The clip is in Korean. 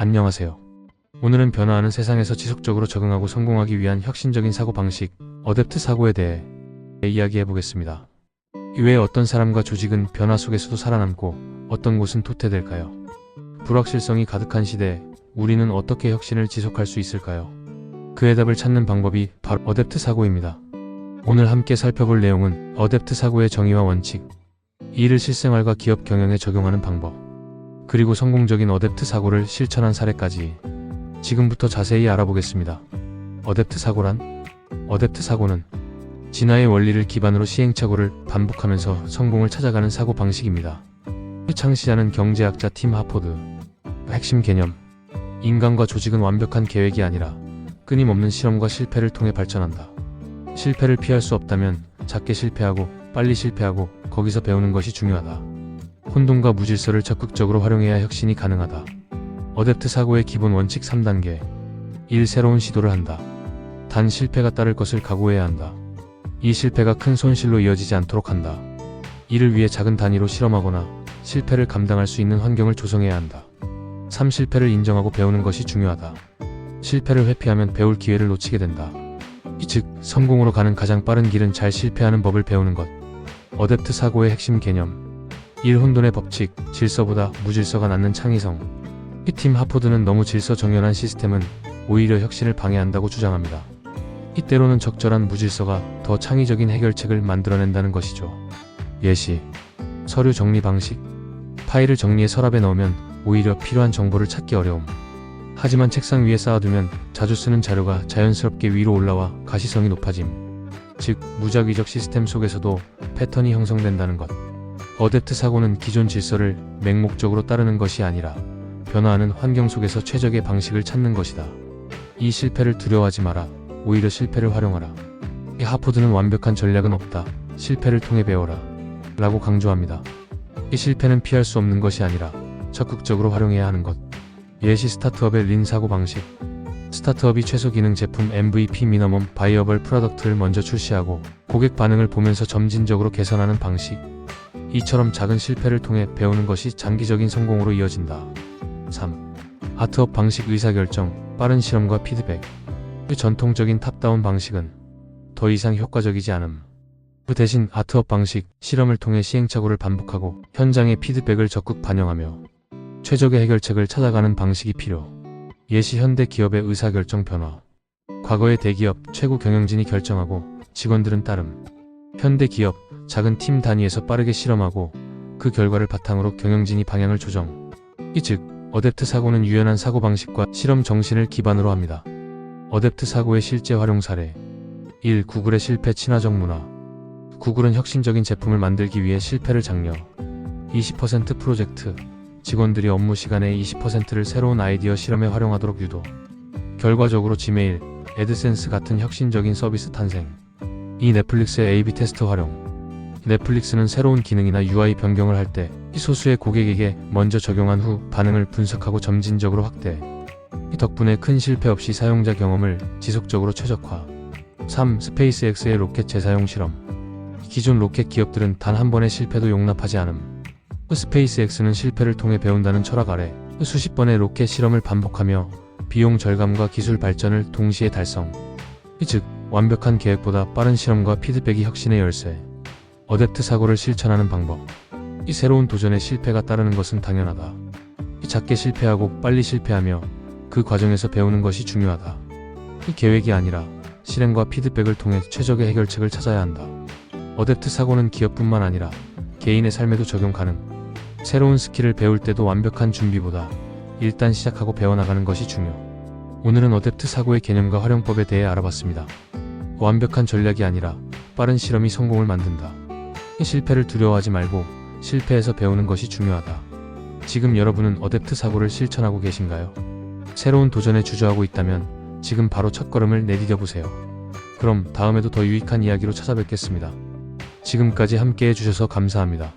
안녕하세요. 오늘은 변화하는 세상에서 지속적으로 적응하고 성공하기 위한 혁신적인 사고 방식, 어댑트 사고에 대해 이야기해 보겠습니다. 왜 어떤 사람과 조직은 변화 속에서도 살아남고 어떤 곳은 도태될까요? 불확실성이 가득한 시대에 우리는 어떻게 혁신을 지속할 수 있을까요? 그 해답을 찾는 방법이 바로 어댑트 사고입니다. 오늘 함께 살펴볼 내용은 어댑트 사고의 정의와 원칙, 이를 실생활과 기업 경영에 적용하는 방법, 그리고 성공적인 어댑트 사고를 실천한 사례까지 지금부터 자세히 알아보겠습니다. 어댑트 사고란? 어댑트 사고는 진화의 원리를 기반으로 시행착오를 반복하면서 성공을 찾아가는 사고 방식입니다. 창시자는 경제학자 팀 하포드. 핵심 개념. 인간과 조직은 완벽한 계획이 아니라 끊임없는 실험과 실패를 통해 발전한다. 실패를 피할 수 없다면 작게 실패하고 빨리 실패하고 거기서 배우는 것이 중요하다. 혼돈과 무질서를 적극적으로 활용해야 혁신이 가능하다. 어댑트 사고의 기본 원칙 3단계. 1. 새로운 시도를 한다. 단 실패가 따를 것을 각오해야 한다. 이 실패가 큰 손실로 이어지지 않도록 한다. 이를 위해 작은 단위로 실험하거나 실패를 감당할 수 있는 환경을 조성해야 한다. 3. 실패를 인정하고 배우는 것이 중요하다. 실패를 회피하면 배울 기회를 놓치게 된다. 이 즉, 성공으로 가는 가장 빠른 길은 잘 실패하는 법을 배우는 것. 어댑트 사고의 핵심 개념. 1. 혼돈의 법칙, 질서보다 무질서가 낳는 창의성. 이팀 하포드는 너무 질서 정연한 시스템은 오히려 혁신을 방해한다고 주장합니다. 이때로는 적절한 무질서가 더 창의적인 해결책을 만들어낸다는 것이죠. 예시. 서류 정리 방식. 파일을 정리해 서랍에 넣으면 오히려 필요한 정보를 찾기 어려움. 하지만 책상 위에 쌓아두면 자주 쓰는 자료가 자연스럽게 위로 올라와 가시성이 높아짐. 즉, 무작위적 시스템 속에서도 패턴이 형성된다는 것. 어댑트 사고는 기존 질서를 맹목적으로 따르는 것이 아니라 변화하는 환경 속에서 최적의 방식을 찾는 것이다. 이 실패를 두려워하지 마라. 오히려 실패를 활용하라. 이 하포드는 완벽한 전략은 없다. 실패를 통해 배워라. 라고 강조합니다. 이 실패는 피할 수 없는 것이 아니라 적극적으로 활용해야 하는 것. 예시 스타트업의 린 사고 방식. 스타트업이 최소 기능 제품 MVP 미니멈 바이어블 프로덕트를 먼저 출시하고 고객 반응을 보면서 점진적으로 개선하는 방식. 이처럼 작은 실패를 통해 배우는 것이 장기적인 성공으로 이어진다. 3. 아트업 방식 의사결정, 빠른 실험과 피드백. 그 전통적인 탑다운 방식은 더 이상 효과적이지 않음. 그 대신 아트업 방식, 실험을 통해 시행착오를 반복하고 현장의 피드백을 적극 반영하며 최적의 해결책을 찾아가는 방식이 필요. 예시 현대 기업의 의사결정 변화. 과거의 대기업 최고 경영진이 결정하고 직원들은 따름. 현대 기업 작은 팀 단위에서 빠르게 실험하고 그 결과를 바탕으로 경영진이 방향을 조정. 이 즉, 어댑트 사고는 유연한 사고 방식과 실험 정신을 기반으로 합니다. 어댑트 사고의 실제 활용 사례 1. 구글의 실패 친화적 문화 구글은 혁신적인 제품을 만들기 위해 실패를 장려 20% 프로젝트 직원들이 업무 시간의 20%를 새로운 아이디어 실험에 활용하도록 유도 결과적으로 지메일, 애드센스 같은 혁신적인 서비스 탄생 이 넷플릭스의 A-B 테스트 활용 넷플릭스는 새로운 기능이나 UI 변경을 할 때 소수의 고객에게 먼저 적용한 후 반응을 분석하고 점진적으로 확대 이 덕분에 큰 실패 없이 사용자 경험을 지속적으로 최적화. 3. 스페이스X의 로켓 재사용 실험. 기존 로켓 기업들은 단 한 번의 실패도 용납하지 않음. 스페이스X는 실패를 통해 배운다는 철학 아래 수십 번의 로켓 실험을 반복하며 비용 절감과 기술 발전을 동시에 달성. 즉, 완벽한 계획보다 빠른 실험과 피드백이 혁신의 열쇠. 어댑트 사고를 실천하는 방법. 이 새로운 도전에 실패가 따르는 것은 당연하다. 이 작게 실패하고 빨리 실패하며 그 과정에서 배우는 것이 중요하다. 이 계획이 아니라 실행과 피드백을 통해 최적의 해결책을 찾아야 한다. 어댑트 사고는 기업뿐만 아니라 개인의 삶에도 적용 가능. 새로운 스킬을 배울 때도 완벽한 준비보다 일단 시작하고 배워나가는 것이 중요. 오늘은 어댑트 사고의 개념과 활용법에 대해 알아봤습니다. 완벽한 전략이 아니라 빠른 실험이 성공을 만든다. 이 실패를 두려워하지 말고 실패에서 배우는 것이 중요하다. 지금 여러분은 어댑트 사고를 실천하고 계신가요? 새로운 도전에 주저하고 있다면 지금 바로 첫걸음을 내디뎌 보세요. 그럼 다음에도 더 유익한 이야기로 찾아뵙겠습니다. 지금까지 함께 해주셔서 감사합니다.